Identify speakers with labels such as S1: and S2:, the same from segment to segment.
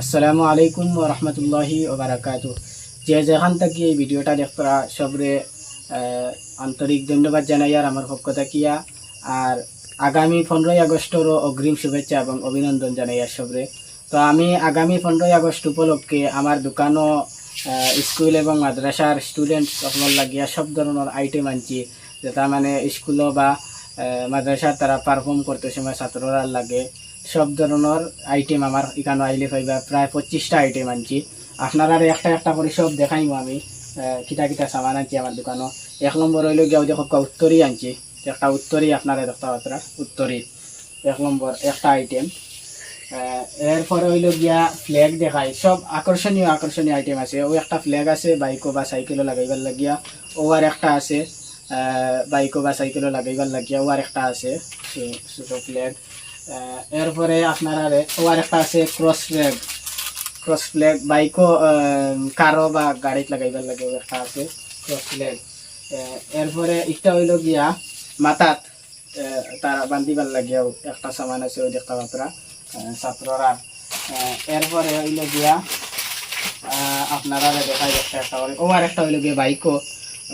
S1: আসসালামু আলাইকুম রহমতুল্লাহি ওবরাকাত যে যেখান থেকে এই ভিডিওটা দেখতরা সবরে আন্তরিক ধন্যবাদ জানাই আর আমার পক্ষ থাকিয়া আর আগামী পনেরোই আগস্টেরও অগ্রিম শুভেচ্ছা এবং অভিনন্দন জানাই আর সবরে। তো আমি আগামী পনেরোই আগস্ট উপলক্ষে আমার দোকানও স্কুল এবং মাদ্রাসার স্টুডেন্ট সকল লাগিয়া সব ধরনের আইটেম আনছি। যেটা মানে স্কুলও বা মাদ্রাসার তারা পারফর্ম করতে সময় ছাত্ররা লাগে। সব ধরনের আইটেম আমার এখানে আইলে পাইবা প্রায় পঁচিশটা আইটেম আনছি। আপনারা একটা একটা করে সব দেখাইমু আমি আহ, কিটা সামান আনছি আমার দোকানও এক নম্বর হইল গিয়া দেখো উত্তরই আনছি। একটা উত্তরই আপনারা দেখতে পাত্রা উত্তরই এক নম্বর একটা আইটেম এরপরে হইল গিয়া ফ্ল্যাগ দেখাই। সব আকর্ষণীয় আকর্ষণীয় আইটেম আছে। ও একটা ফ্ল্যাগ আছে বাইকও বা সাইকেলও লাগাইবার লাগিয়া। ও আর একটা আছে বাইকও বা সাইকেলও লাগাইবার লাগিয়া ও আর একটা আছে। ছোটো ফ্ল্যাগ এরপরে আপনারা ও আর একটা আছে ক্রস ফ্ল্যাগ ক্রস ফ্ল্যাগ বাইকও কারও বা গাড়িত লাগাইবার লাগে ও একটা আছে ক্রস ফ্ল্যাগ এরপরে একটা হইল গিয়া মাথাত তারা বান্ধিবার লাগিয়াও একটা সামান আছে ওই দেখতে পাত্রা ছাত্ররা। এরপরে হইল গিয়া আপনারা দেখাই একটা একটা ও আর একটা হইল গিয়া বাইকও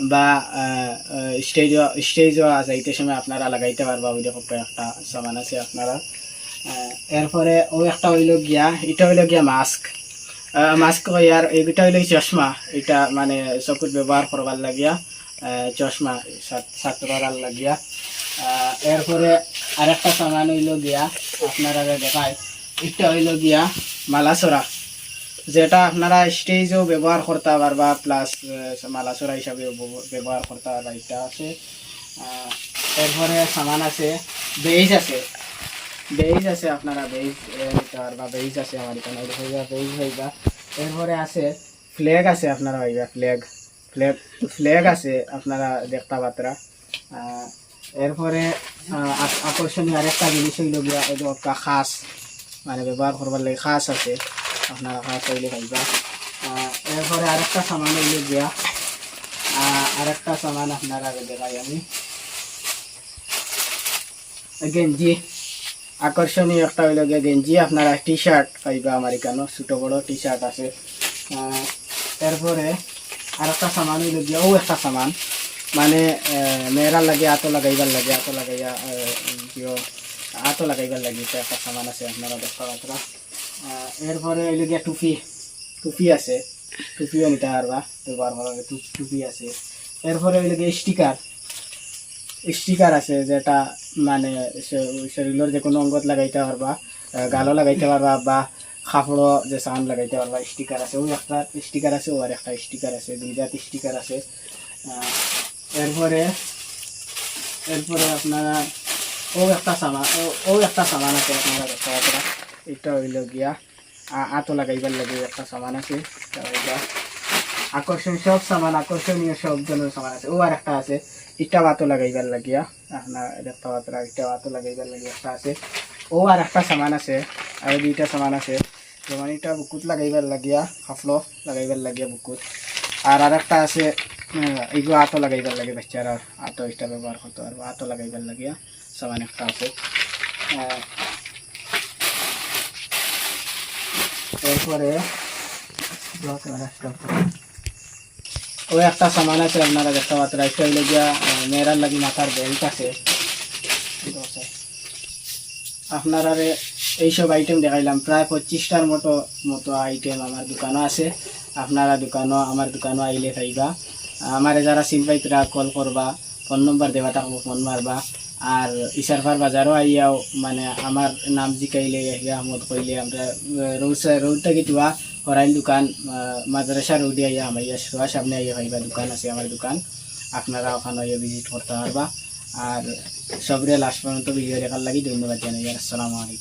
S1: বা স্টেজ স্টেজও যাইতে সময় আপনারা লাগাইতে পারবা, ওই দেখো একটা সামান আছে আপনারা। এরপরে ও একটা হইল গিয়া, এটা হইল গিয়া মাস্ক মাস্ক ইয়ার এইটা হইল চশমা, এটা মানে চকুত ব্যবহার করবার লাগিয়া চশমা ছাত- ছাত্ররার লাগিয়া। এরপরে আরেকটা সামান হইল গিয়া, আপনারা দেখায়, এটা হইল গিয়া মালাসরা। যেটা আপনারা স্টেজেও ব্যবহার করতে পারবা প্লাস মালাসরা হিসাবে ব্যবহার করতে পারবা, এটা আছে। এরপরে সামান আছে, বেইজ আছে। বেইজ আছে আপনারা, বেইজ নিতে পারবা, বেইজ আছে আমার এখানে হইবা, বেইজ হইবা। এরপরে আছে ফ্ল্যাগ আছে আপনারা হইবা ফ্ল্যাগ ফ্ল্যাগ ফ্ল্যাগ আছে আপনারা দেখতে পাত্রা। এরপরে আক- আকর্ষণীয় আরেকটা জিনিস হইল গিয়া খাস মানে ব্যবহার করবার লাগে, খাস আছে। আপনারা খাস হইলে খাইবা। এরপরে আরেকটা সামান হইল গিয়া। আরেকটা সামান আপনারা দেখাই আমি। গেঞ্জি। আকর্ষণীয় একটা হইল গিয়া গেঞ্জি। আপনারা টি শার্ট পাইবা আমার এখানে ছোটো বড় টি শার্ট আছে এরপরে আর একটা সামান হইল গিয়া ও একটা সামান। মানে আহ, মেয়েরার লাগে আতো লাগাইবার লাগে আতো লাগাইয়া কিয় আতো লাগাইবার লাগে একটা সামান আছে আপনারা দেখতে পাত্রা এরপরে হইল গিয়া টুপি। টুপি আছে। টুপিও নিতে পারবা ব্যবহার করার টুপি আছে। এরপরে হইল গিয়া স্টিকার। স্টিকার আছে যেটা মানে শরীরের যে কোনো অঙ্গত লাগাইতে পারবা গালও লাগাইতে পারবা বা কাপড়ও যে সাউন্ড লাগাইতে পারবা, স্টিকার আছে। ওই একটা স্টিকার আছে, ও আর একটা স্টিকার আছে, দুই জাত স্টিকার আছে। এরপরে এরপরে আপনারা ও একটা সামান ও- একটা সামান আছে আপনারা দেখতে এটা হইল গিয়া আতো লাগাইবার লাগে একটা সামান আছে। আকর্ষণীয়, সব সামান, আকর্ষণীয় সব ধরনের সামান আছে। ও আর একটা আছে ইটা বাতো লাগাইবার লাগিয়া, আপনার দেখতে পাত্র ইটা বাতো লাগাইবার লাগিয়া একটা আছে। ও আর একটা সামান আছে, আর দুইটা সামান আছে। যেমন এটা বুকুত লাগাইবার লাগিয়া, হাফলো লাগাইবার লাগিয়া বুকুত। আর আর একটা আছে এগুলো আতো লাগাইবার লাগে বাচ্চারা, আতো এটা ব্যবহার করতে পারব আতো লাগাইবার লাগিয়া সামান একটা আছে। এরপরে ওই একটা সামান আছে, আপনারা দেখতে পাত্র একটা হইলে গিয়া মেয়েরার লাগি মাথার বেল্ট আছে। আপনারা এইসব আইটেম দেখাইলাম। প্রায় পঁচিশটার মতো মতো আইটেম আমার দোকানও আছে। আপনারা দোকানও, আমার দোকানও আইলে খাইবা। আমার যারা চিন পাইতরা কল করবা ফোন নম্বর দেবা থাকব ফোন মারবা। আর ইসারফার বাজারও আইয়াও মানে আমার নাম জিকাইলে আহমদ কইলে, আমরা রোড রোড থেকে দিবা হরাইল দোকান মাদ্রাসা রোডে আইয়া আমার ইয়া শোয়া সামনে আইয়া ভাইবা দোকান আছে আমার দোকান। আপনারা ওখানে আইয়া ভিজিট করতে পারবা। আর সবরে লাস্ট পর্যন্ত ভিডিও দেখার লাগি, ধন্যবাদ জানাই আসসালামু আলাইকুম।